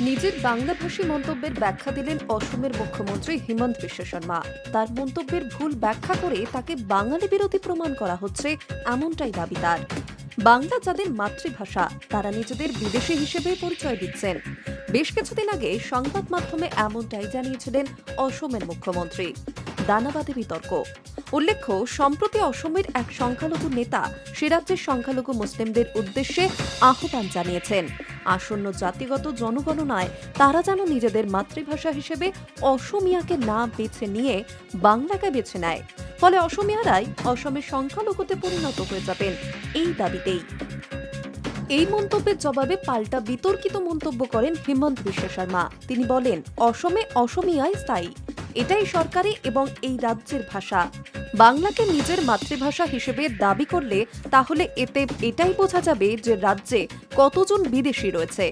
নিজের বাংলাভাষী মন্তব্যের ব্যাখ্যা দিলেন অসমের মুখ্যমন্ত্রী হিমন্ত বিশ্ব শর্মা। তার মন্তব্যের ভুল ব্যাখ্যা করে তাকে বাঙালি বিরোধী প্রমাণ করা হচ্ছে এমনটাই দাবি তার। বাংলা যাদের মাতৃভাষা, তারা নিজেদের বিদেশি হিসেবে পরিচয় দিচ্ছেন। বেশ কিছুদিন আগে সংবাদ মাধ্যমে এমনটাই জানিয়েছিলেন অসমের মুখ্যমন্ত্রী। দানাবাদে বিতর্ক উল্লেখ্য, সম্প্রতি অসমের এক সংখ্যালঘু নেতা সে রাজ্যের সংখ্যালঘু মুসলিমদের উদ্দেশ্যে আহ্বান জানিয়েছেন। আসন্ন জাতিগত জনগণনায় তারা যেন নিজেদের মাতৃভাষা হিসেবে অসমিয়াকে না বেছে নিয়ে বাংলাকে বেছে নেয়। ফলে অসমিয়ারাই অসমের সংখ্যালঘুতে পরিণত হয়ে যাবেন এই দাবিতেই। এই মন্তব্যের জবাবে পাল্টা বিতর্কিত মন্তব্য করেন হিমন্ত বিশ্ব শর্মা। তিনি বলেন, অসমে অসমিয়াই স্থায়ী। এটাই সরকারি এবং এই রাজ্যের ভাষা। বাংলাকে নিজের মাতৃভাষা হিসেবে দাবি করলে তাহলে এতে এটাই বোঝা যাবে যে রাজ্যে কতজন বিদেশি রয়েছে।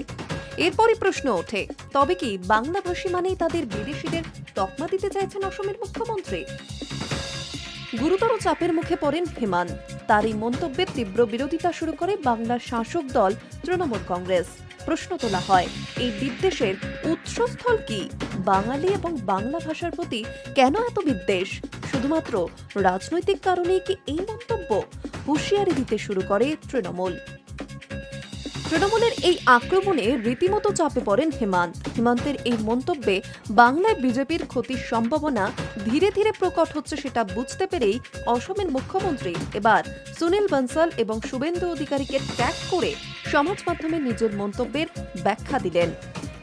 এরপরই প্রশ্ন ওঠে, তবে কি বাংলাভাষী মানেই তাদের বিদেশিদের তকমা দিতে চাইছেন অসমের মুখ্যমন্ত্রী? গুরুতর চাপের মুখে পড়েন হেমান। তার এই মন্তব্যের তীব্র বিরোধিতা শুরু করে বাংলার শাসক দল তৃণমূল কংগ্রেস। প্রশ্ন তোলা হয়, এই বিদ্বেষের উৎসস্থল কি? বাঙালি এবং বাংলা ভাষার প্রতি কেন এত বিদ্বেষ? শুধুমাত্র রাজনৈতিক কারণেই কি এই মন্তব্য? হুঁশিয়ারি দিতে শুরু করে তৃণমূল। তৃণমূলের এই আক্রমণে রীতিমতো চাপে পড়েন হেমান্ত। হেমান্তের এই মন্তব্যে বাংলায় বিজেপির ক্ষতির সম্ভাবনা ধীরে ধীরে প্রকট হচ্ছে সেটা বুঝতে পেরেই অসমের মুখ্যমন্ত্রী এবার সুনীল বনসাল এবং শুভেন্দু অধিকারীকে ট্যাগ করে সমাজ মাধ্যমে নিজের মন্তব্যের ব্যাখ্যা দিলেন।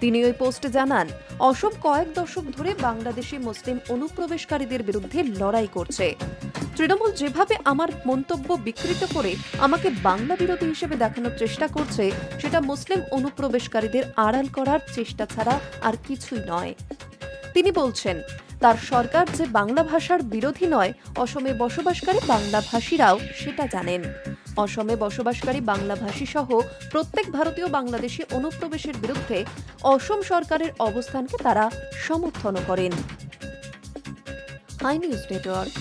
তিনি ওই পোস্টে জানান, অসম কয়েক দশক ধরে বাংলাদেশি মুসলিম অনুপ্রবেশকারীদের বিরুদ্ধে লড়াই করছে। তৃণমূল যেভাবে আমার মন্তব্য বিকৃত করে আমাকে বাংলা বিরোধী হিসেবে দেখানোর চেষ্টা করছে, সেটা মুসলিম অনুপ্রবেশকারীদের আড়াল করার চেষ্টা ছাড়া আর কিছুই নয়। তিনি বলছেন, তার সরকার যে বাংলা ভাষার বিরোধী নয়, অসমে বসবাসকারী বাংলা ভাষীরাও সেটা জানেন। অসমে বসবাসকারী বাংলাভাষী সহ প্রত্যেক ভারতীয় বাংলাদেশি অনুপ্রবেশের বিরুদ্ধে অসম সরকারের অবস্থানকে তারা সমর্থন করেন। Hi news network.